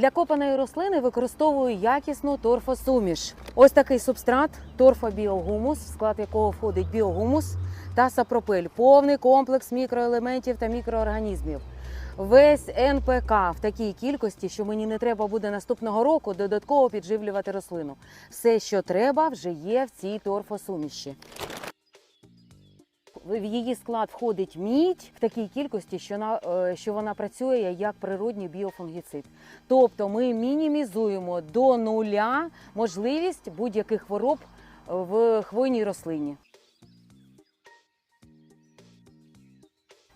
Для копаної рослини використовую якісну торфосуміш. Ось такий субстрат торфобіогумус, в склад якого входить біогумус та сапропель, повний комплекс мікроелементів та мікроорганізмів. Весь НПК в такій кількості, що мені не треба буде наступного року додатково підживлювати рослину. Все, що треба, вже є в цій торфосуміші. В її склад входить мідь в такій кількості, що вона, е, що вона працює як природній біофунгіцид. Тобто ми мінімізуємо до нуля можливість будь-яких хвороб в хвойній рослині.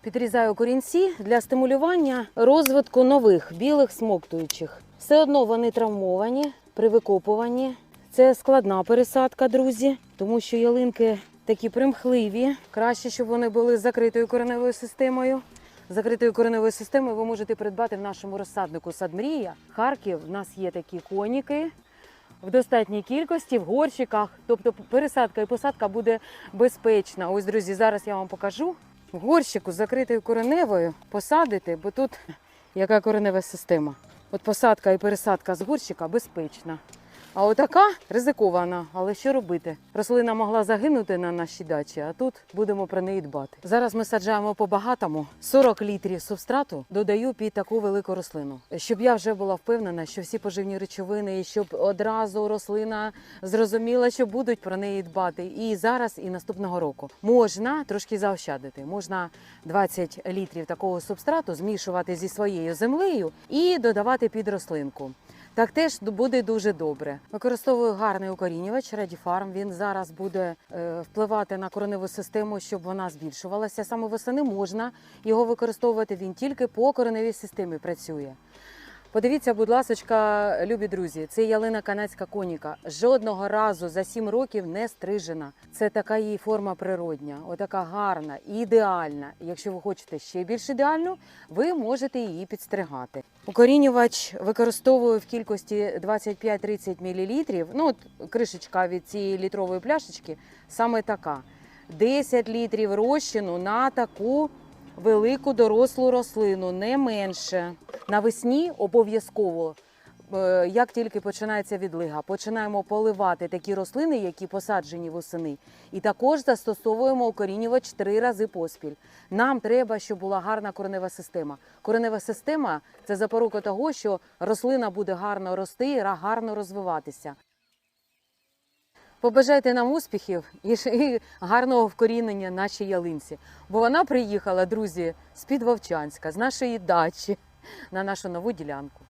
Підрізаю корінці для стимулювання розвитку нових білих смоктуючих. Все одно вони травмовані при викопуванні. Це складна пересадка, друзі, тому що ялинки такі примхливі. Краще, щоб вони були з закритою кореневою системою. Закритою кореневою системою ви можете придбати в нашому розсаднику Садмрія. Харків в нас є такі коніки в достатній кількості, в горщиках. Тобто пересадка і посадка буде безпечна. Ось, друзі, зараз я вам покажу. В горщику з закритою кореневою посадити, бо тут яка коренева система. От посадка і пересадка з горщика безпечна. А отака ризикована. Але що робити? Рослина могла загинути на нашій дачі, а тут будемо про неї дбати. Зараз ми саджаємо по багатому 40 літрів субстрату додаю під таку велику рослину, щоб я вже була впевнена, що всі поживні речовини, і щоб одразу рослина зрозуміла, що будуть про неї дбати. І зараз, і наступного року можна трошки заощадити. Можна 20 літрів такого субстрату змішувати зі своєю землею і додавати під рослинку. Так теж буде дуже добре. Використовую гарний укорінювач Радіфарм. Він зараз буде е, впливати на кореневу систему, щоб вона збільшувалася. Саме восени можна його використовувати. Він тільки по кореневій системі працює. Подивіться, будь ласка, любі друзі, це ялина канадська коніка. Жодного разу за сім років не стрижена. Це така її форма природня, отака гарна, ідеальна. Якщо ви хочете ще більш ідеальну, ви можете її підстригати. Укорінювач використовую в кількості 25-30 мл. Ну, от кришечка від цієї літрової пляшечки саме така. 10 літрів розчину на таку велику дорослу рослину, не менше. Навесні обов'язково, е, як тільки починається відлига, починаємо поливати такі рослини, які посаджені восени, і також застосовуємо укорінювач три рази поспіль. Нам треба, щоб була гарна коренева система. Коренева система це запорука того, що рослина буде гарно рости і гарно розвиватися. Побажайте нам успіхів і, гарного вкорінення нашій ялинці. Бо вона приїхала, друзі, з-під Вовчанська, з нашої дачі на нашу нову ділянку.